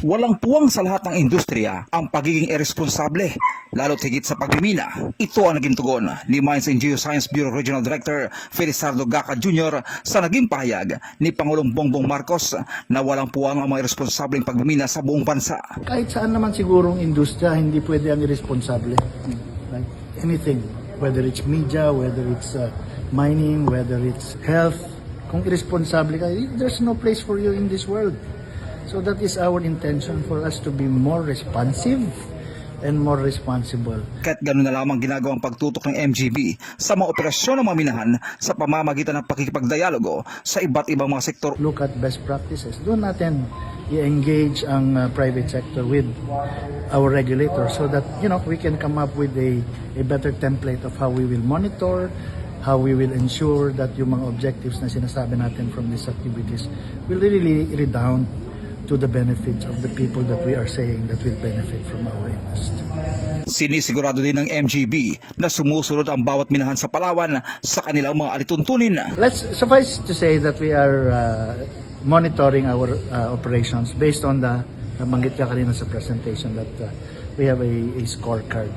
Walang puwang sa lahat ng industriya ang pagiging irresponsable, lalo't higit sa pagmimina. Ito ang naging tugon ni Mines and Geoscience Bureau Regional Director Felizardo Gaca Jr. sa naging pahayag ni Pangulong Bongbong Marcos na walang puwang ang mga irresponsableng pagmimina sa buong bansa. Kahit saan naman sigurong industriya, hindi pwede ang irresponsable. Like anything, whether it's media, whether it's uh, mining, whether it's health, kung irresponsable ka, there's no place for you in this world. So that is our intention for us to be more responsive and more responsible. Kahit gano'n na lamang ginagawang pagtutok ng MGB sa mga operasyon ng mga minahan sa pamamagitan ng pakikipagdialogo sa iba't ibang mga sektor Look at best practices. Doon natin i-engage ang uh, private sector with our regulator so that you know we can come up with a, a better template of how we will monitor how we will ensure that yung mga objectives na sinasabi natin from these activities will really redound to the benefits of the people that we are saying that will benefit from our industry. Sinisigurado din ng MGB na sumusunod ang bawat minahan sa Palawan sa kanilang mga alituntunin. Let's suffice to say that we are uh, monitoring our uh, operations based on the nabanggit ka kanina sa presentation that uh, we have a, a scorecard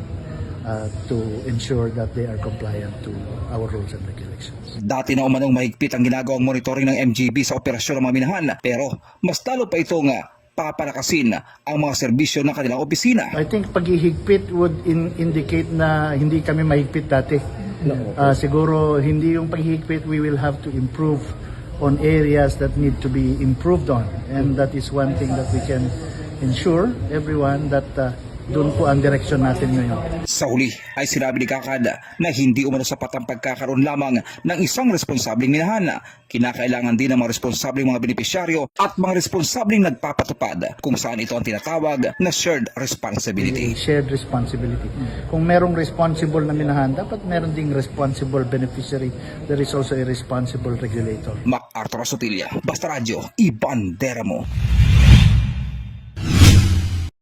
uh, to ensure that they are compliant to our rules and regulations. Dati na umanong mahigpit ang ginagawang monitoring ng MGB sa operasyon ng mga minahan pero mas lalo pa itong ah, papalakasin ang mga serbisyo ng kanilang opisina. I think paghihigpit would in- indicate na hindi kami mahigpit dati. Uh, siguro hindi yung paghihigpit, we will have to improve on areas that need to be improved on. And that is one thing that we can ensure everyone that uh, doon po ang direksyon natin ngayon. Sa huli ay sinabi ni Kakad na hindi umano sapat ang pagkakaroon lamang ng isang responsabling minahan. Kinakailangan din ng mga responsableng mga benepisyaryo at mga responsableng nagpapatupad kung saan ito ang tinatawag na shared responsibility. Shared responsibility. Kung merong responsible na minahan, dapat meron ding responsible beneficiary. There is also a responsible regulator. MacArthur Sotilia, Basta Radyo, Ibandera mo.